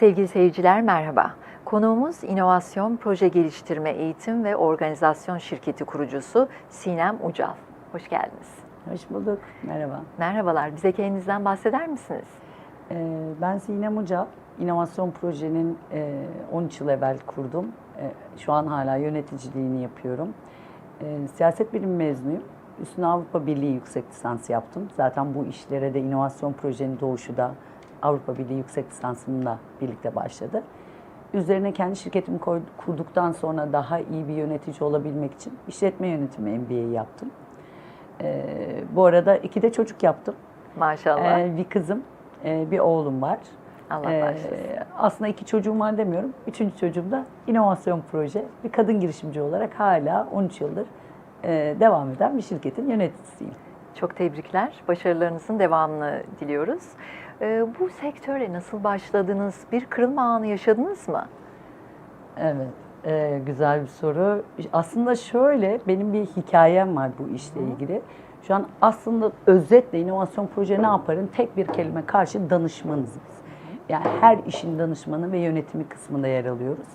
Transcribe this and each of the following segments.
Sevgili seyirciler merhaba. Konuğumuz İnovasyon Proje Geliştirme Eğitim ve Organizasyon Şirketi kurucusu Sinem Ucal. Hoş geldiniz. Hoş bulduk. Merhaba. Merhabalar. Bize kendinizden bahseder misiniz? Ee, ben Sinem Ucal. İnovasyon projenin e, 13 yıl evvel kurdum. E, Şu an hala yöneticiliğini yapıyorum. E, Siyaset bilimi mezunuyum. Üstüne Avrupa Birliği yüksek lisans yaptım. Zaten bu işlere de inovasyon projenin doğuşu da Avrupa Birliği yüksek lisansımla birlikte başladı. Üzerine kendi şirketimi kurduktan sonra daha iyi bir yönetici olabilmek için işletme yönetimi MBA yaptım. E, Bu arada iki de çocuk yaptım. Maşallah. Ee, bir kızım, e, bir oğlum var. Allah Ee, bağışlasın. aslında iki çocuğum var demiyorum. Üçüncü çocuğum da inovasyon proje. Bir kadın girişimci olarak hala 13 yıldır e, devam eden bir şirketin yöneticisiyim. Çok tebrikler. Başarılarınızın devamını diliyoruz. Ee, bu sektöre nasıl başladınız? Bir kırılma anı yaşadınız mı? Evet, e, güzel bir soru. Aslında şöyle, benim bir hikayem var bu işle ilgili. Şu an aslında özetle inovasyon proje ne yaparın? Tek bir kelime karşı danışmanız biz. Yani her işin danışmanı ve yönetimi kısmında yer alıyoruz.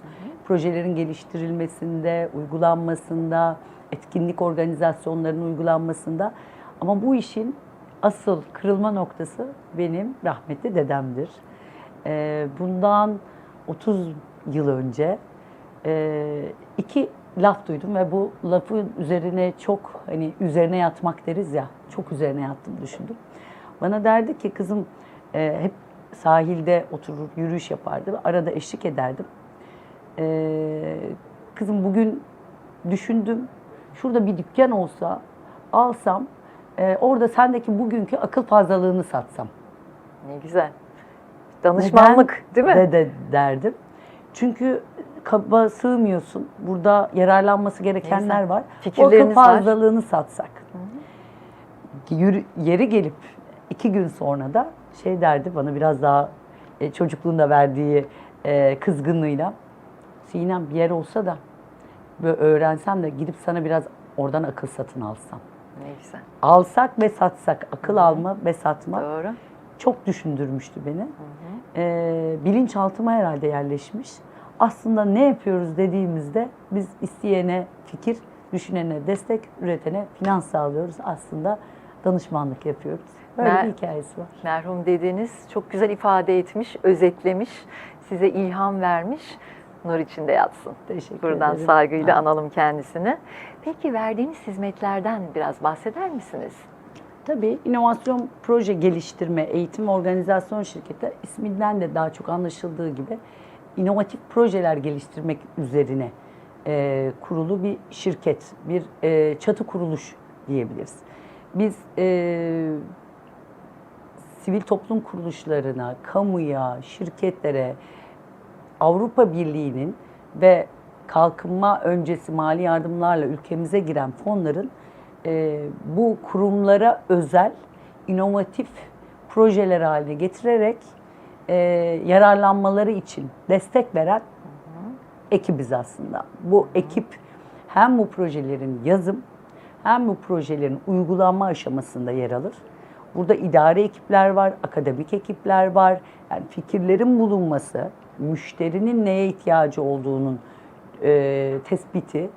Projelerin geliştirilmesinde, uygulanmasında, etkinlik organizasyonlarının uygulanmasında. Ama bu işin asıl kırılma noktası benim rahmetli dedemdir. Ee, bundan 30 yıl önce e, iki laf duydum ve bu lafın üzerine çok hani üzerine yatmak deriz ya çok üzerine yattım düşündüm. Bana derdi ki kızım e, hep sahilde oturur yürüyüş yapardı arada eşlik ederdim. E, kızım bugün düşündüm şurada bir dükkan olsa alsam e, orada sendeki bugünkü akıl fazlalığını satsam. Ne güzel. Danışmanlık değil mi? De, de derdim. Çünkü kaba sığmıyorsun. Burada yararlanması gerekenler Neyse. var. O var. akıl fazlalığını satsak. Yürü, yeri gelip iki gün sonra da şey derdi bana biraz daha e, çocukluğunda verdiği e, kızgınlığıyla Sinem bir yer olsa da böyle öğrensem de gidip sana biraz oradan akıl satın alsam. Ne güzel. Alsak ve satsak, akıl alma ve satma Doğru. çok düşündürmüştü beni. Ee, bilinçaltıma herhalde yerleşmiş. Aslında ne yapıyoruz dediğimizde biz isteyene fikir, düşünene destek, üretene finans sağlıyoruz. Aslında danışmanlık yapıyoruz. Böyle Ben- bir hikayesi var. Merhum dediğiniz çok güzel ifade etmiş, özetlemiş, size ilham vermiş. Nur içinde yatsın. Teşekkür Buradan ederim. saygıyla Ha. analım kendisini. Peki verdiğiniz hizmetlerden biraz bahseder misiniz? Tabii inovasyon proje geliştirme, eğitim organizasyon şirketi isminden de daha çok anlaşıldığı gibi inovatif projeler geliştirmek üzerine e, kurulu bir şirket, bir e, çatı kuruluş diyebiliriz. Biz e, sivil toplum kuruluşlarına, kamuya, şirketlere, Avrupa Birliği'nin ve kalkınma öncesi mali yardımlarla ülkemize giren fonların e, bu kurumlara özel inovatif projeler haline getirerek e, yararlanmaları için destek veren ekibiz aslında. Bu ekip hem bu projelerin yazım hem bu projelerin uygulanma aşamasında yer alır. Burada idari ekipler var, akademik ekipler var. Yani fikirlerin bulunması, müşterinin neye ihtiyacı olduğunun e, tespiti,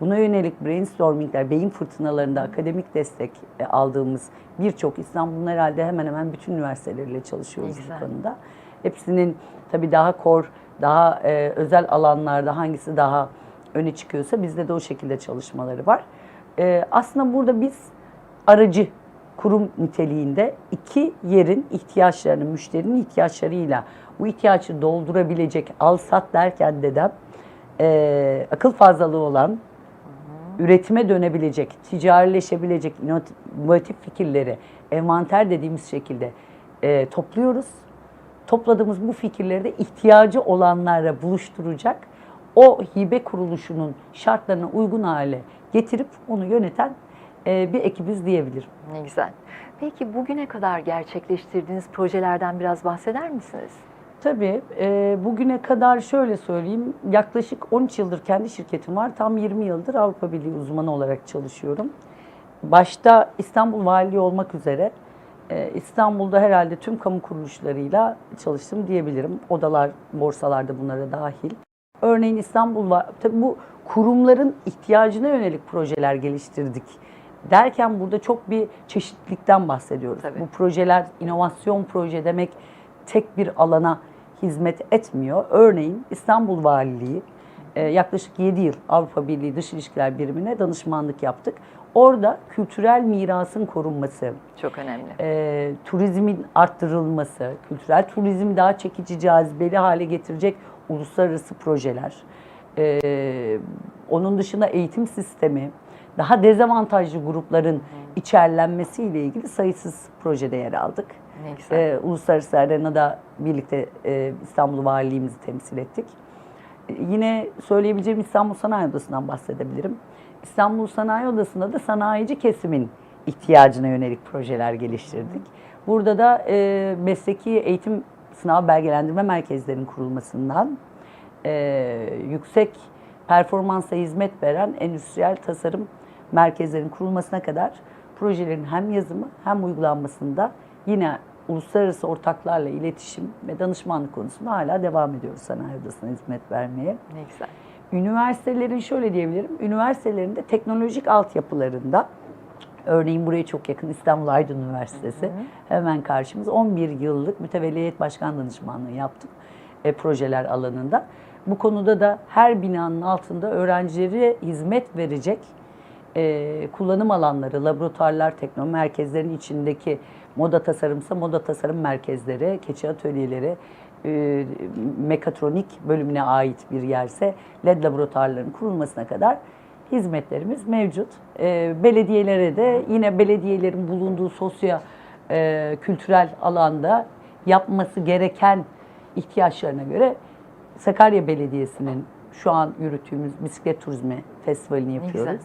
buna yönelik brainstormingler, beyin fırtınalarında akademik destek e, aldığımız birçok İstanbul'un herhalde hemen hemen bütün üniversiteleriyle çalışıyoruz Ne bu güzel. konuda. Hepsinin tabii daha kor, daha e, özel alanlarda hangisi daha öne çıkıyorsa bizde de o şekilde çalışmaları var. E, aslında burada biz aracı kurum niteliğinde iki yerin ihtiyaçlarını, müşterinin ihtiyaçlarıyla bu ihtiyaçı doldurabilecek al sat derken dedem e, akıl fazlalığı olan üretime dönebilecek, ticarileşebilecek inovatif fikirleri envanter dediğimiz şekilde e, topluyoruz. Topladığımız bu fikirleri de ihtiyacı olanlarla buluşturacak o hibe kuruluşunun şartlarına uygun hale getirip onu yöneten e, bir ekibiz diyebilirim. Ne güzel. Peki bugüne kadar gerçekleştirdiğiniz projelerden biraz bahseder misiniz? Tabii e, bugüne kadar şöyle söyleyeyim yaklaşık 13 yıldır kendi şirketim var. Tam 20 yıldır Avrupa Birliği uzmanı olarak çalışıyorum. Başta İstanbul Valiliği olmak üzere Ee, İstanbul'da herhalde tüm kamu kuruluşlarıyla çalıştım diyebilirim. Odalar, borsalarda bunlara dahil. Örneğin İstanbul var. Tabii bu kurumların ihtiyacına yönelik projeler geliştirdik. Derken burada çok bir çeşitlilikten bahsediyoruz. Tabii. Bu projeler inovasyon proje demek tek bir alana hizmet etmiyor. Örneğin İstanbul Valiliği e, yaklaşık 7 yıl Avrupa Birliği Dış İlişkiler Birimine danışmanlık yaptık. Orada kültürel mirasın korunması, Çok önemli. e, turizmin arttırılması, kültürel turizmi daha çekici, cazibeli hale getirecek uluslararası projeler. E, onun dışında eğitim sistemi, daha dezavantajlı grupların içerlenmesiyle ilgili sayısız projede yer aldık. Ne güzel. E, uluslararası arenada birlikte e, İstanbul Valiliğimizi temsil ettik. E, yine söyleyebileceğim İstanbul Sanayi Odası'ndan bahsedebilirim. İstanbul Sanayi Odası'nda da sanayici kesimin ihtiyacına yönelik projeler geliştirdik. Burada da e, mesleki eğitim sınav belgelendirme merkezlerinin kurulmasından e, yüksek performansa hizmet veren endüstriyel tasarım merkezlerinin kurulmasına kadar projelerin hem yazımı hem uygulanmasında yine uluslararası ortaklarla iletişim ve danışmanlık konusunda hala devam ediyoruz sanayi odasına hizmet vermeye. Ne güzel. Üniversitelerin şöyle diyebilirim, üniversitelerinde teknolojik altyapılarında örneğin buraya çok yakın İstanbul Aydın Üniversitesi hemen karşımız 11 yıllık mütevelli heyet başkan danışmanlığı yaptım e, projeler alanında. Bu konuda da her binanın altında öğrencilere hizmet verecek e, kullanım alanları, laboratuvarlar, tekno merkezlerin içindeki moda tasarımsa moda tasarım merkezleri, keçi atölyeleri, e, mekatronik bölümüne ait bir yerse LED laboratuvarların kurulmasına kadar hizmetlerimiz mevcut. E, belediyelere de yine belediyelerin bulunduğu sosyo e, kültürel alanda yapması gereken ihtiyaçlarına göre Sakarya Belediyesi'nin şu an yürüttüğümüz bisiklet turizmi festivalini yapıyoruz.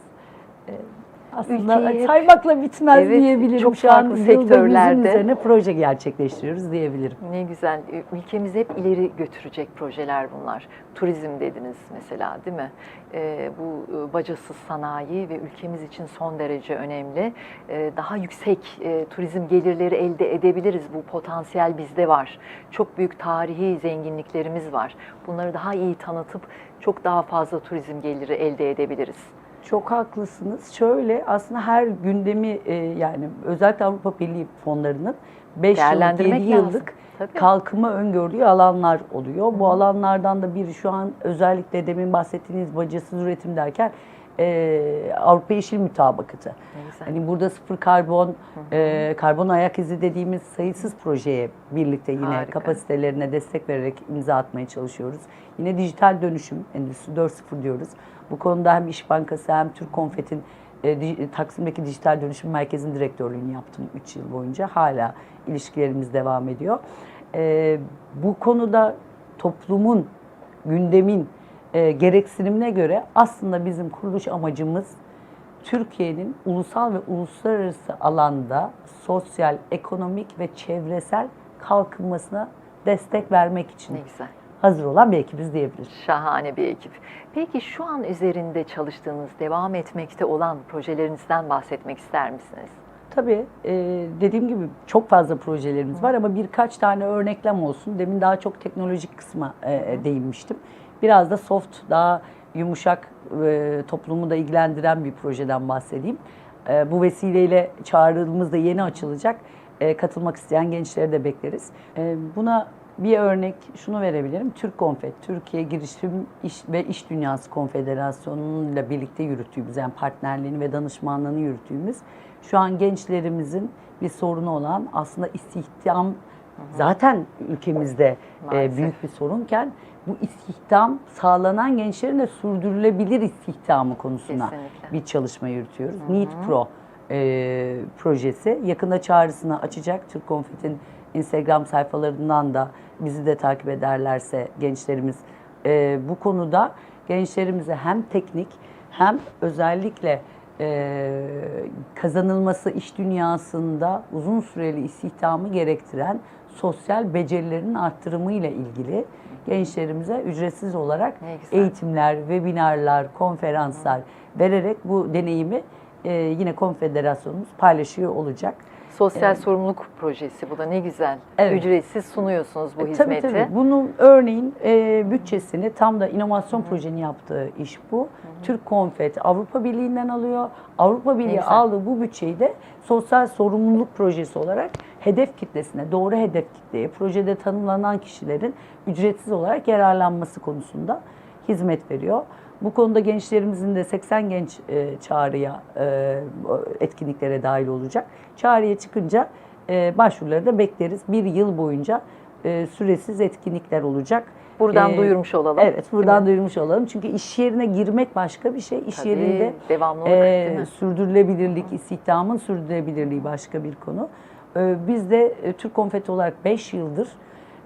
Aslında Ülkeyi saymakla bitmez Evet, diyebilirim. çok Şu farklı sektörlerde. üzerine proje gerçekleştiriyoruz diyebilirim. Ne güzel. Ülkemizi hep ileri götürecek projeler bunlar. Turizm dediniz mesela değil mi? Ee, bu e, bacasız sanayi ve ülkemiz için son derece önemli. Ee, daha yüksek e, turizm gelirleri elde edebiliriz. Bu potansiyel bizde var. Çok büyük tarihi zenginliklerimiz var. Bunları daha iyi tanıtıp çok daha fazla turizm geliri elde edebiliriz. Çok haklısınız. Şöyle aslında her gündemi e, yani özellikle Avrupa Birliği fonlarının 5 yıllık, Değerlendirmek 7 lazım. yıllık Tabii. kalkınma öngördüğü alanlar oluyor. Bu alanlardan da biri şu an özellikle demin bahsettiğiniz bacasız üretim derken e, Avrupa Yeşil Mütabakatı. Ne güzel. Hani burada sıfır karbon, e, karbon ayak izi dediğimiz sayısız projeye birlikte yine Harika. kapasitelerine destek vererek imza atmaya çalışıyoruz. Yine dijital dönüşüm, Endüstri 4.0 diyoruz. Bu konuda hem İş Bankası hem Türk Konfet'in e, Taksim'deki dijital dönüşüm merkezinin direktörlüğünü yaptım 3 yıl boyunca. Hala ilişkilerimiz devam ediyor. E, bu konuda toplumun, gündemin e, gereksinimine göre aslında bizim kuruluş amacımız Türkiye'nin ulusal ve uluslararası alanda sosyal, ekonomik ve çevresel kalkınmasına destek vermek için Ne güzel. hazır olan bir ekibiz diyebiliriz. Şahane bir ekip. Peki şu an üzerinde çalıştığınız, devam etmekte olan projelerinizden bahsetmek ister misiniz? Tabii e, dediğim gibi çok fazla projelerimiz var ama birkaç tane örneklem olsun. Demin daha çok teknolojik kısma e, e, değinmiştim. Biraz da soft, daha yumuşak e, toplumu da ilgilendiren bir projeden bahsedeyim. E, bu vesileyle çağrımız da yeni açılacak. E, katılmak isteyen gençleri de bekleriz. E, buna bir örnek şunu verebilirim. Türk Konfet, Türkiye Girişim İş ve İş Dünyası Konfederasyonu ile birlikte yürüttüğümüz, yani partnerliğini ve danışmanlığını yürüttüğümüz şu an gençlerimizin bir sorunu olan aslında istihdam zaten ülkemizde e, büyük bir sorunken bu istihdam sağlanan gençlerin de sürdürülebilir istihdamı konusuna Kesinlikle. bir çalışma yürütüyoruz. Need Pro e, projesi yakında çağrısını açacak. Türk Konfet'in Instagram sayfalarından da bizi de takip ederlerse gençlerimiz e, bu konuda gençlerimize hem teknik hem özellikle e, kazanılması iş dünyasında uzun süreli istihdamı gerektiren sosyal becerilerin arttırımı ile ilgili gençlerimize ücretsiz olarak eğitimler, webinarlar, konferanslar vererek bu deneyimi e, yine konfederasyonumuz paylaşıyor olacak. Sosyal Evet. sorumluluk projesi bu da ne güzel. Evet. Ücretsiz sunuyorsunuz bu E, hizmeti. Tabii tabii. Bunun örneğin e, bütçesini tam da inovasyon projenin yaptığı iş bu. Türk Konfet Avrupa Birliği'nden alıyor. Avrupa Birliği güzel. aldığı bu bütçeyi de sosyal sorumluluk projesi olarak hedef kitlesine, doğru hedef kitleye, projede tanımlanan kişilerin ücretsiz olarak yararlanması konusunda hizmet veriyor. Bu konuda gençlerimizin de 80 genç e, çağrıya, e, etkinliklere dahil olacak. Çağrıya çıkınca e, başvuruları da bekleriz. Bir yıl boyunca e, süresiz etkinlikler olacak. Buradan E, duyurmuş olalım. Evet, buradan duyurmuş olalım. Çünkü iş yerine girmek başka bir şey. İş Tabii, yerinde devamlılık e, sürdürülebilirlik, istihdamın sürdürülebilirliği başka bir konu. E, biz de e, Türk Konfeti olarak 5 yıldır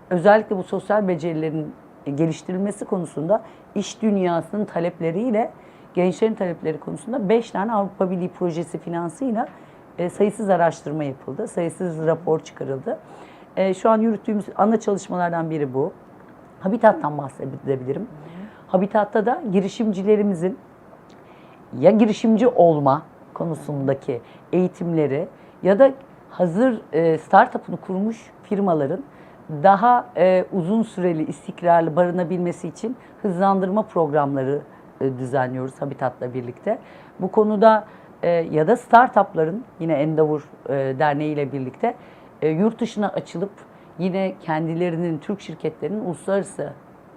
özellikle bu sosyal becerilerin geliştirilmesi konusunda iş dünyasının talepleriyle gençlerin talepleri konusunda 5 tane Avrupa Birliği projesi finansıyla e, sayısız araştırma yapıldı. Sayısız rapor çıkarıldı. E, şu an yürüttüğümüz ana çalışmalardan biri bu. Habitattan bahsedebilirim. Habitatta da girişimcilerimizin ya girişimci olma konusundaki eğitimleri ya da hazır e, startup'ını kurmuş firmaların daha e, uzun süreli istikrarlı barınabilmesi için hızlandırma programları e, düzenliyoruz Habitat'la birlikte. Bu konuda e, ya da startup'ların yine Endeavor e, Derneği ile birlikte e, yurt dışına açılıp yine kendilerinin Türk şirketlerinin uluslararası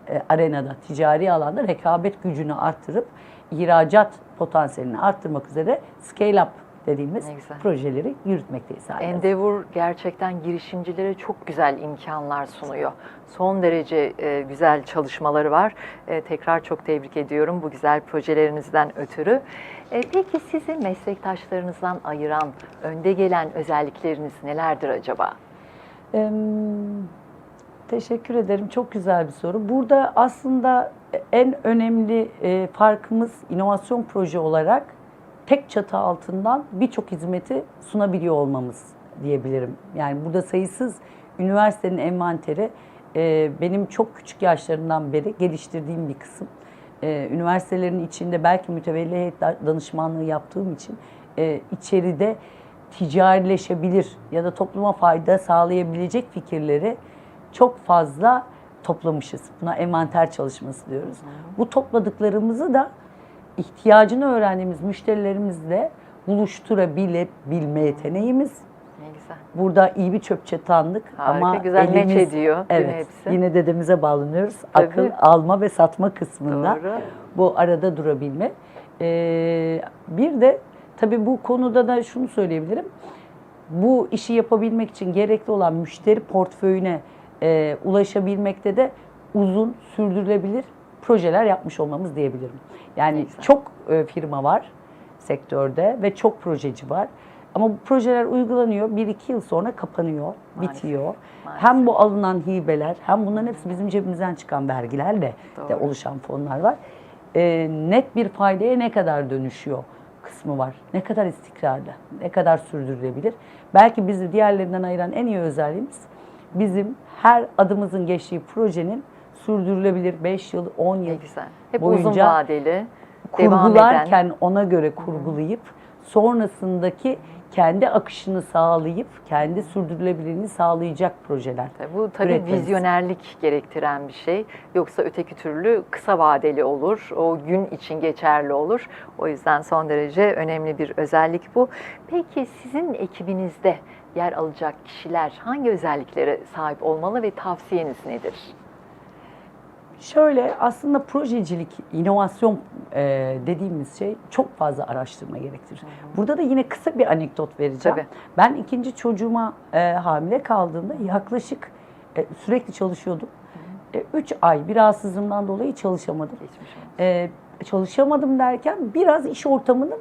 e, arenada, ticari alanda rekabet gücünü arttırıp ihracat potansiyelini arttırmak üzere scale up dediğimiz projeleri yürütmekteyiz hala. Endeavor gerçekten girişimcilere çok güzel imkanlar sunuyor. Son derece e, güzel çalışmaları var. E, tekrar çok tebrik ediyorum bu güzel projelerinizden ötürü. E, peki sizi meslektaşlarınızdan ayıran, önde gelen özellikleriniz nelerdir acaba? Em, teşekkür ederim. Çok güzel bir soru. Burada aslında en önemli e, farkımız inovasyon proje olarak tek çatı altından birçok hizmeti sunabiliyor olmamız diyebilirim. Yani burada sayısız üniversitenin envanteri e, benim çok küçük yaşlarımdan beri geliştirdiğim bir kısım. E, üniversitelerin içinde belki mütevelli heyet danışmanlığı yaptığım için e, içeride ticarileşebilir ya da topluma fayda sağlayabilecek fikirleri çok fazla toplamışız. Buna envanter çalışması diyoruz. Bu topladıklarımızı da ihtiyacını öğrendiğimiz müşterilerimizle buluşturabilme yeteneğimiz. Ne güzel. Burada iyi bir çöp çatanlık Harika, ama güzel meç ediyor, değil mi Evet, hepsi? yine dedemize bağlanıyoruz. Tabii. Akıl alma ve satma kısmında Doğru. bu arada durabilme. Ee, bir de tabii bu konuda da şunu söyleyebilirim. Bu işi yapabilmek için gerekli olan müşteri portföyüne e, ulaşabilmekte de uzun, sürdürülebilir projeler yapmış olmamız diyebilirim. Yani Güzel. çok e, firma var sektörde ve çok projeci var. Ama bu projeler uygulanıyor, bir iki yıl sonra kapanıyor, Maalesef, bitiyor. maalesef. Hem bu alınan hibeler, hem bunların hepsi bizim cebimizden çıkan vergilerle de Doğru. oluşan fonlar var. E, net bir faydaya ne kadar dönüşüyor kısmı var. Ne kadar istikrarlı, ne kadar sürdürülebilir. Belki bizi diğerlerinden ayıran en iyi özelliğimiz bizim her adımızın geçtiği projenin sürdürülebilir 5 yıl, 10 Ne yıl güzel. Hep uzun boyunca vadeli, devam eden. kurgularken ona göre kurgulayıp sonrasındaki kendi akışını sağlayıp kendi sürdürülebilirliğini sağlayacak projeler. Tabii Bu tabii üretmemiz. vizyonerlik gerektiren bir şey. Yoksa öteki türlü kısa vadeli olur. O gün için geçerli olur. O yüzden son derece önemli bir özellik bu. Peki sizin ekibinizde yer alacak kişiler hangi özelliklere sahip olmalı ve tavsiyeniz nedir? Şöyle aslında projecilik, inovasyon e, dediğimiz şey çok fazla araştırma gerektirir. Burada da yine kısa bir anekdot vereceğim. Tabii. Ben ikinci çocuğuma e, hamile kaldığımda yaklaşık e, sürekli çalışıyordum. 3 ay bir rahatsızlığımdan dolayı çalışamadım. Geçmiş olsun. E, çalışamadım derken biraz iş ortamının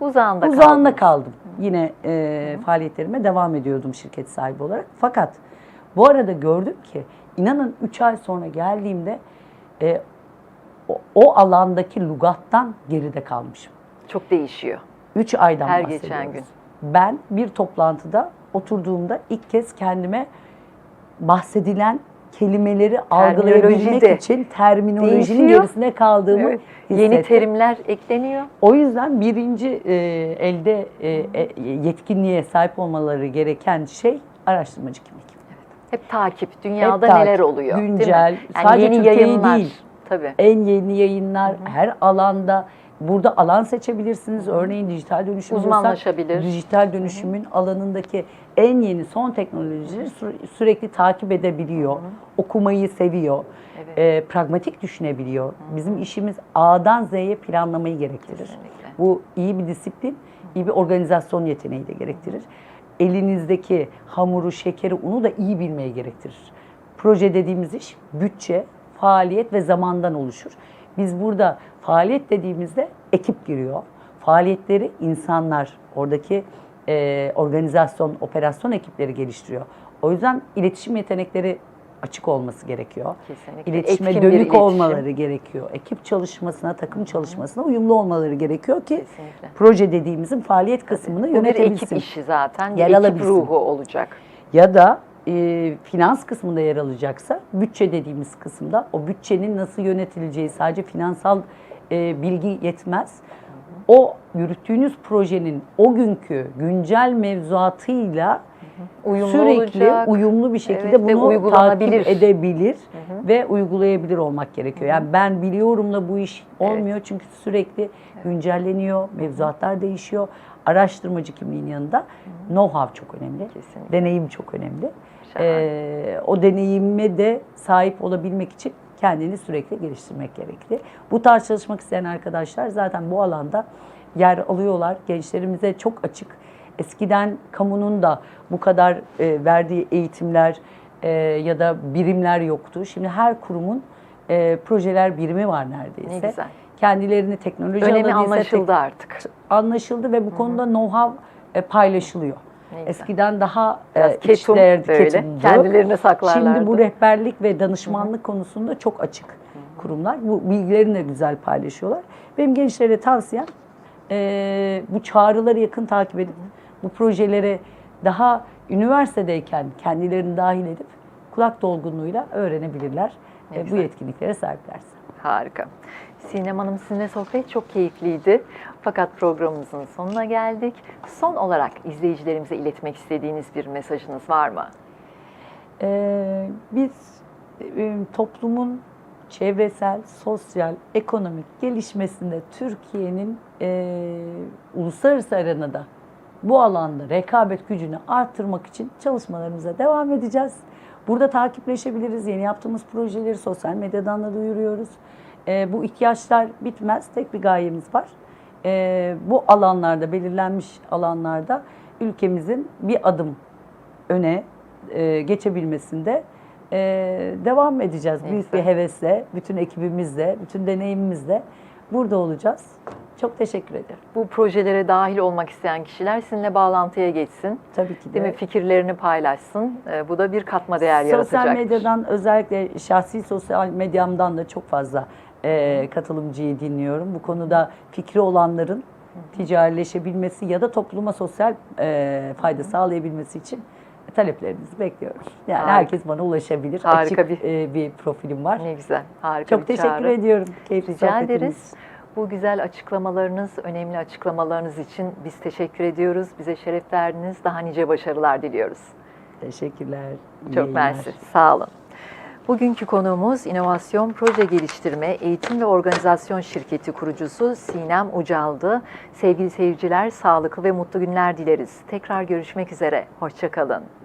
Uzağında, uzağında kaldınız. kaldım. Yine e, faaliyetlerime devam ediyordum şirket sahibi olarak. Fakat bu arada gördüm ki inanın 3 ay sonra geldiğimde e, o, o alandaki lugattan geride kalmışım. Çok değişiyor. 3 aydan Her bahsediyoruz. geçen gün. Ben bir toplantıda oturduğumda ilk kez kendime bahsedilen kelimeleri algılayabilmek için terminolojinin değişiyor. gerisinde kaldığımı Evet. Yeni hissettim. terimler ekleniyor. O yüzden birinci e, elde e, e, yetkinliğe sahip olmaları gereken şey araştırmacı kimlik. Hep takip. Dünyada Hep takip, neler oluyor? değil mi? güncel, Yani sadece yeni Türkiye'yi yayınlar. değil. Tabii. En yeni yayınlar her alanda burada alan seçebilirsiniz. Örneğin dijital dönüşüm Uzmanlaşabilir. dijital dönüşümün alanındaki en yeni son teknolojileri sü- sürekli takip edebiliyor. Okumayı seviyor. Evet. e, pragmatik düşünebiliyor. Bizim işimiz A'dan Z'ye planlamayı gerektirir. Kesinlikle. Bu iyi bir disiplin, iyi bir organizasyon yeteneği de gerektirir. Elinizdeki hamuru, şekeri, unu da iyi bilmeyi gerektirir. Proje dediğimiz iş bütçe, faaliyet ve zamandan oluşur. Biz burada faaliyet dediğimizde ekip giriyor. Faaliyetleri insanlar, oradaki e, organizasyon, operasyon ekipleri geliştiriyor. O yüzden iletişim yetenekleri açık olması gerekiyor. Kesinlikle. İletişime Etkin dönük iletişim. olmaları gerekiyor. Ekip çalışmasına, takım çalışmasına uyumlu olmaları gerekiyor ki Kesinlikle. proje dediğimizin faaliyet kısmını Bu bir yönetebilsin. ekip işi zaten. Yer ekip alabilsin. ruhu olacak. Ya da e, finans kısmında yer alacaksa bütçe dediğimiz kısımda o bütçenin nasıl yönetileceği sadece finansal e, bilgi yetmez. O yürüttüğünüz projenin o günkü güncel mevzuatıyla Uyumlu sürekli olacak. uyumlu bir şekilde Evet, ve bunu takip edebilir ve uygulayabilir olmak gerekiyor. Yani ben biliyorumla bu iş olmuyor çünkü sürekli güncelleniyor, mevzuatlar değişiyor. Araştırmacı kimliğin yanında know-how çok önemli, Kesinlikle. deneyim çok önemli. Şahane. Ee, o deneyime de sahip olabilmek için kendini sürekli geliştirmek gerekli. Bu tarz çalışmak isteyen arkadaşlar zaten bu alanda yer alıyorlar. Gençlerimize çok açık. Eskiden kamunun da bu kadar e, verdiği eğitimler e, ya da birimler yoktu. Şimdi her kurumun e, projeler birimi var neredeyse. Ne güzel. Kendilerini teknoloji Önemi alanı anlaşıldı artık. anlaşıldı ve bu konuda know-how e, paylaşılıyor. Eskiden daha Biraz e, ketum içlerdi, böyle, ketumdu. kendilerine saklarlardı. Şimdi bu rehberlik ve danışmanlık konusunda çok açık kurumlar. Bu bilgilerini de güzel paylaşıyorlar. Benim gençlere tavsiyem e, bu çağrıları yakın takip edip bu projelere daha üniversitedeyken kendilerini dahil edip kulak dolgunluğuyla öğrenebilirler. Ne E, bu yetkinliklere sahiplerse. Harika. Sinem Hanım sizinle sohbet çok keyifliydi. Fakat programımızın sonuna geldik. Son olarak izleyicilerimize iletmek istediğiniz bir mesajınız var mı? Ee, biz e, toplumun çevresel, sosyal, ekonomik gelişmesinde Türkiye'nin e, uluslararası arenada bu alanda rekabet gücünü arttırmak için çalışmalarımıza devam edeceğiz. Burada takipleşebiliriz. Yeni yaptığımız projeleri sosyal medyadan da duyuruyoruz. E, bu ihtiyaçlar bitmez. Tek bir gayemiz var. E, bu alanlarda, belirlenmiş alanlarda ülkemizin bir adım öne e, geçebilmesinde e, devam edeceğiz. Ne Büyük bir hevesle, bütün ekibimizle, bütün deneyimimizle burada olacağız. Çok teşekkür ederim. Bu projelere dahil olmak isteyen kişiler sizinle bağlantıya geçsin. Tabii ki de. Değil mi? Fikirlerini paylaşsın. Ee, Bu da bir katma değer Sosyal yaratacaktır. medyadan özellikle şahsi sosyal medyamdan da çok fazla e, katılımcıyı dinliyorum. Bu konuda fikri olanların ticarileşebilmesi ya da topluma sosyal e, fayda sağlayabilmesi için taleplerinizi bekliyoruz. Yani Harika. herkes bana ulaşabilir. Harika Açık bir, bir profilim var. Ne güzel. Harika Çok bir teşekkür çağrı. ediyorum. Keyifli Rica ederiz. Bu güzel açıklamalarınız, önemli açıklamalarınız için biz teşekkür ediyoruz. Bize şeref verdiniz. Daha nice başarılar diliyoruz. Teşekkürler. Çok mersi. Sağ olun. Bugünkü konuğumuz inovasyon, proje geliştirme, eğitim ve organizasyon şirketi kurucusu Sinem Ucal'dı. Sevgili seyirciler, sağlıklı ve mutlu günler dileriz. Tekrar görüşmek üzere. Hoşçakalın.